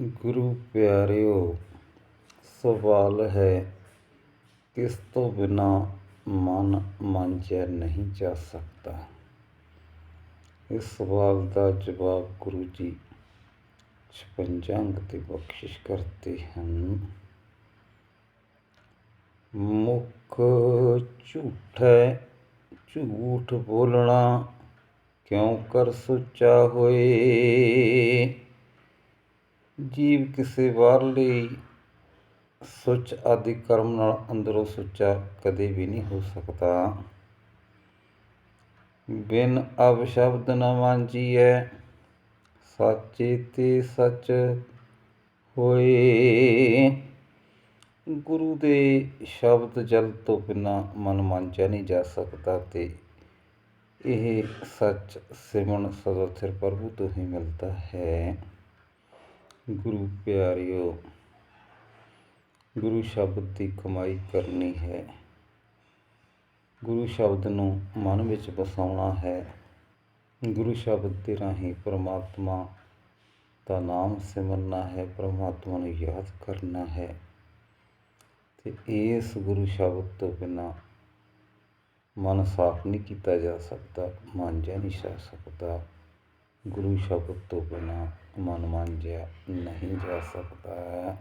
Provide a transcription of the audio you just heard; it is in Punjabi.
ਗੁਰੂ ਪਿਆਰਿਓ, ਸਵਾਲ ਹੈ ਕਿਸ ਤੋਂ ਬਿਨਾ ਮਨ ਮਾਂਜਿਆ ਨਹੀਂ ਜਾ ਸਕਦਾ। ਇਸ ਸਵਾਲ ਦਾ ਜਵਾਬ ਗੁਰੂ ਜੀ 56 ਅੰਗ ਤੇ ਬਖਸ਼ਿਸ਼ ਕਰਦੇ ਹਨ। ਮੁਖ ਝੂਠ ਝੂਠ ਬੋਲਣਾ ਕਿਉਂ ਕਰ ਸੁੱਚਾ ਹੋਏ? ਜੀਵ ਕਿਸੇ ਬਾਹਰਲੀ ਸੁੱਚ ਆਦਿ ਕਰਮ ਨਾਲ ਅੰਦਰੋਂ ਸੁੱਚਾ ਕਦੇ ਵੀ ਨਹੀਂ ਹੋ ਸਕਦਾ। ਬਿਨ ਅਬ ਸ਼ਬਦ ਨ ਵਾਂਝੀਐ, ਸਾਚੇ ਤੇ ਸੱਚ ਹੋਏ। ਗੁਰੂ ਦੇ ਸ਼ਬਦ ਜਲ ਤੋਂ ਬਿਨਾ ਮਨ ਮਾਂਜਿਆ ਨਹੀਂ ਜਾ ਸਕਦਾ ਤੇ ਇਹ ਸੱਚ ਸਿਮਰਨ ਸਦਾ ਸਿਰ ਪ੍ਰਭੂ ਤੋਂ ਹੀ ਮਿਲਦਾ ਹੈ। ਗੁਰੂ ਪਿਆਰਿਓ, ਗੁਰੂ ਸ਼ਬਦ ਦੀ ਕਮਾਈ ਕਰਨੀ ਹੈ। ਗੁਰੂ ਸ਼ਬਦ ਨੂੰ ਮਨ ਵਿੱਚ ਵਸਾਉਣਾ ਹੈ। ਗੁਰੂ ਸ਼ਬਦ ਦੇ ਰਾਹੀਂ ਪਰਮਾਤਮਾ ਦਾ ਨਾਮ ਸਿਮਰਨਾ ਹੈ, ਪਰਮਾਤਮਾ ਨੂੰ ਯਾਦ ਕਰਨਾ ਹੈ। ਤੇ ਇਸ ਗੁਰੂ ਸ਼ਬਦ ਤੋਂ ਬਿਨਾ ਮਨ ਸਾਫ਼ ਨਹੀਂ ਕੀਤਾ ਜਾ ਸਕਦਾ, ਮਾਂਜਿਆ ਨਹੀਂ ਸਕਦਾ। ਗੁਰੂ ਸ਼ਬਦ ਤੋਂ ਬਿਨਾਂ ਮਨ ਮਾਂਜਿਆ ਨਹੀਂ ਜਾ ਸਕਦਾ।